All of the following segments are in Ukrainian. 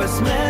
без смерті,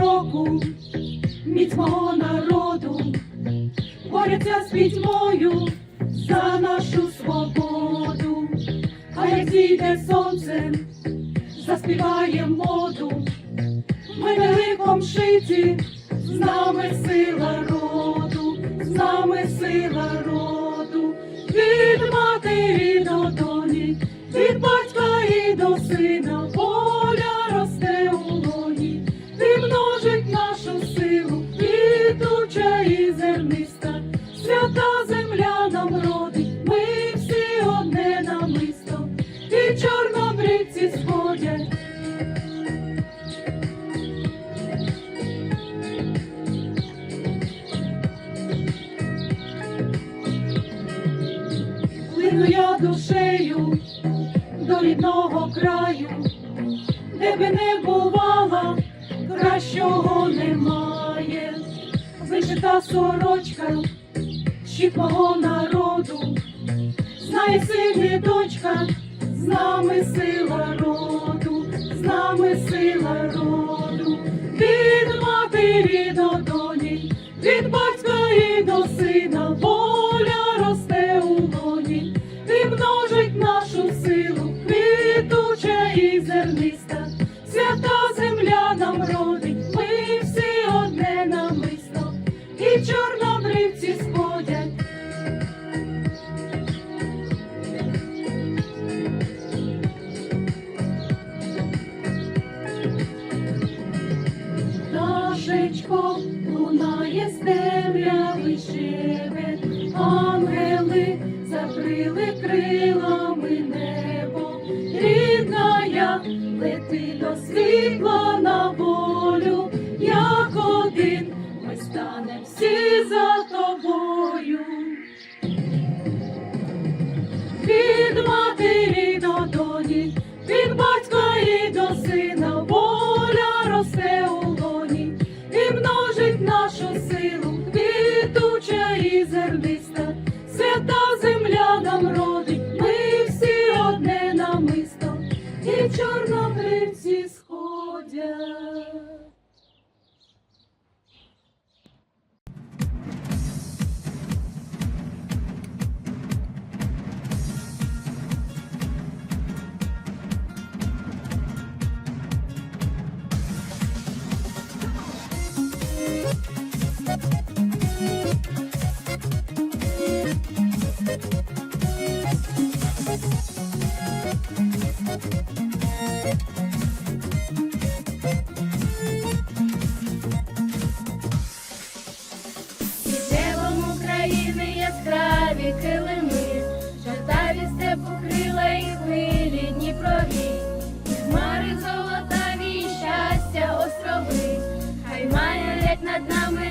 року, міць мого народу, борються з пітьмою за нашу свободу. А як зійде сонце, заспіває моду, ми великом шиті, з нами сила роду, з нами сила роду, від матері до доні, від батька і до сина, Вишита сорочка, щит народу, знає сині дочка, з нами сила роду, з нами сила роду, від матері до доні, від батька і до сина,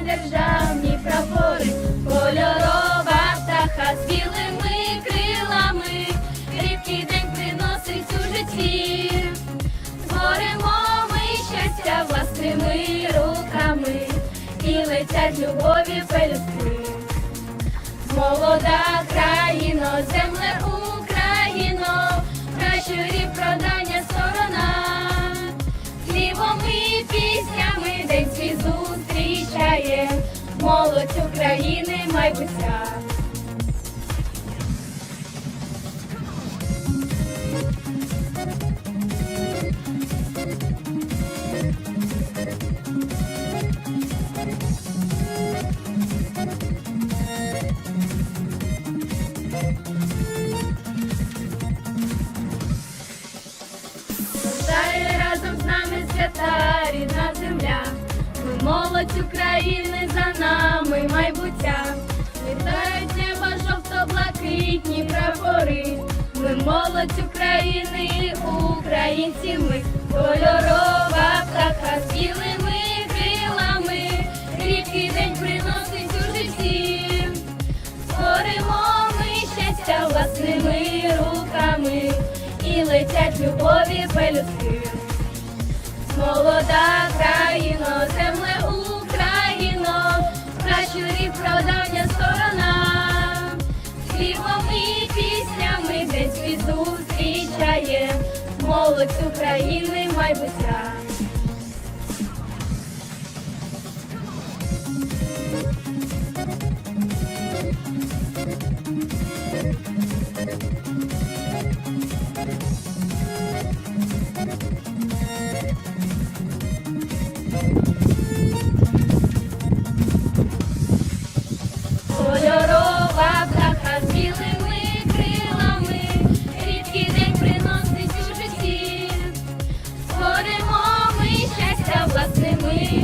державні прапори, кольорова птаха з білими крилами, рідкий день приносить у житті. Творимо ми щастя власними руками і летять любові пелюстки. Молода країно, земле свята рідна земля. Молодь України за нами майбуття. Вітають небо жовто-блакитні прапори. Ми молодь України, українці ми, кольорова птаха з білими крилами. Рідкий день приносить у житті. Створимо ми щастя власними руками і летять любові пелюстки. Молода країно, земле Україно, пращурі продання сторона. І піснями десь світ зустрічає, молодь України майбуття.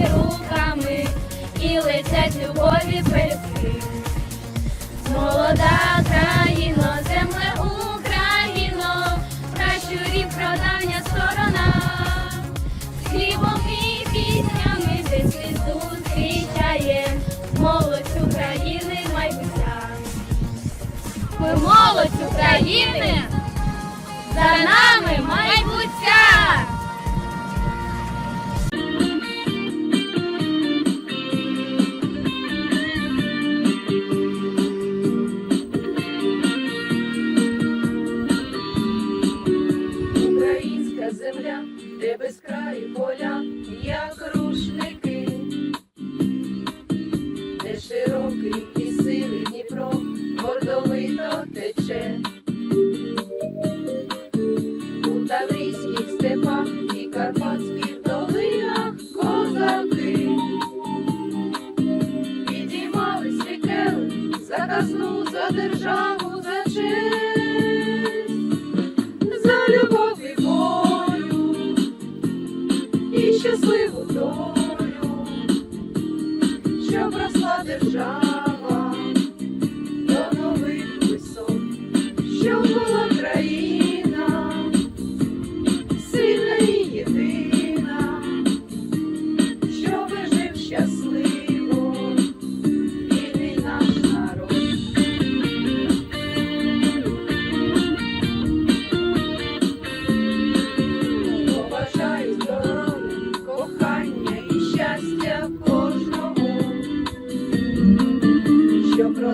Руками і летять любові пельки. Молода країно, земле Україно, пращурі продання сторона. Хлібом і піснями день світ зустрічає, молодь України майбуття. Ми молодь України, за нами майбуття!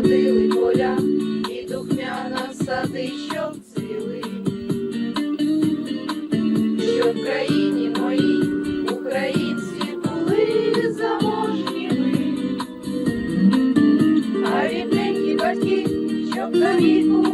Родили поля і духмяна сади, щоб цвіли. що в країні моїй українці були заможніми, а рідненькі батьки, щоб на віку